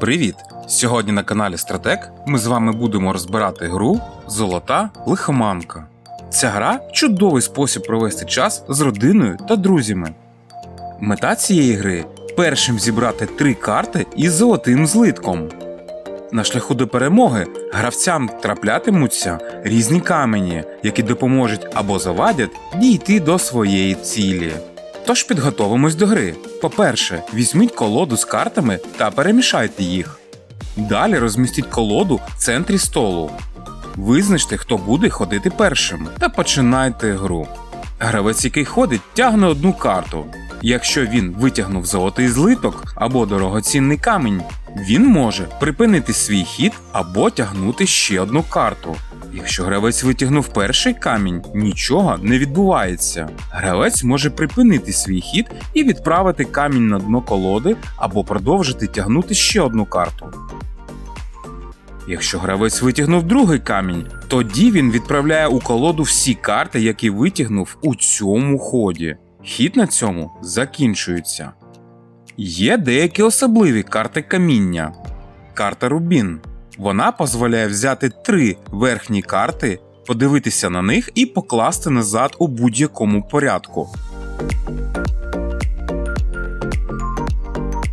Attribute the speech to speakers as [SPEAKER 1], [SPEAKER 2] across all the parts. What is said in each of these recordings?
[SPEAKER 1] Привіт! Сьогодні на каналі Стратег ми з вами будемо розбирати гру Золота лихоманка. Ця гра чудовий спосіб провести час з родиною та друзями. Мета цієї гри першим зібрати три карти із золотим злитком. На шляху до перемоги гравцям траплятимуться різні камені, які допоможуть або завадять дійти до своєї цілі. Тож підготовимось до гри. По-перше, візьміть колоду з картами та перемішайте їх. Далі розмістіть колоду в центрі столу. Визначте, хто буде ходити першим, та починайте гру. Гравець, який ходить, тягне одну карту. Якщо він витягнув золотий злиток або дорогоцінний камінь, він може припинити свій хід або тягнути ще одну карту. Якщо гравець витягнув перший камінь, нічого не відбувається. Гравець може припинити свій хід і відправити камінь на дно колоди або продовжити тягнути ще одну карту. Якщо гравець витягнув другий камінь, тоді він відправляє у колоду всі карти, які витягнув у цьому ході. Хід на цьому закінчується. Є деякі особливі карти каміння. Карта Рубін. Вона дозволяє взяти три верхні карти, подивитися на них і покласти назад у будь-якому порядку.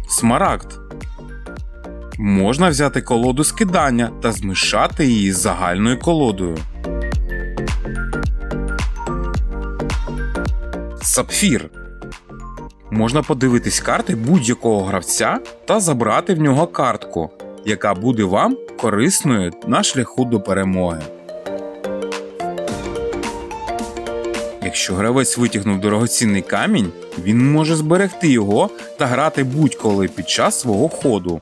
[SPEAKER 1] Смарагд. Можна взяти колоду скидання та змішати її з загальною колодою. Сапфір. Можна подивитись карти будь-якого гравця та забрати в нього картку, яка буде вам корисною на шляху до перемоги. Якщо гравець витягнув дорогоцінний камінь, він може зберегти його та грати будь-коли під час свого ходу.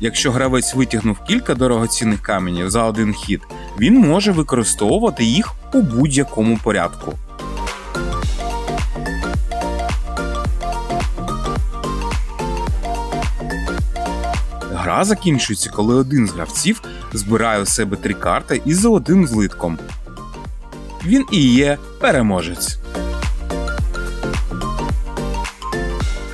[SPEAKER 1] Якщо гравець витягнув кілька дорогоцінних каменів за один хід, він може використовувати їх у будь-якому порядку. Гра закінчується, коли один з гравців збирає у себе три карти із золотим злитком. Він і є переможець.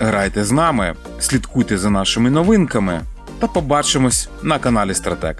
[SPEAKER 1] Грайте з нами, слідкуйте за нашими новинками та побачимось на каналі Стратег.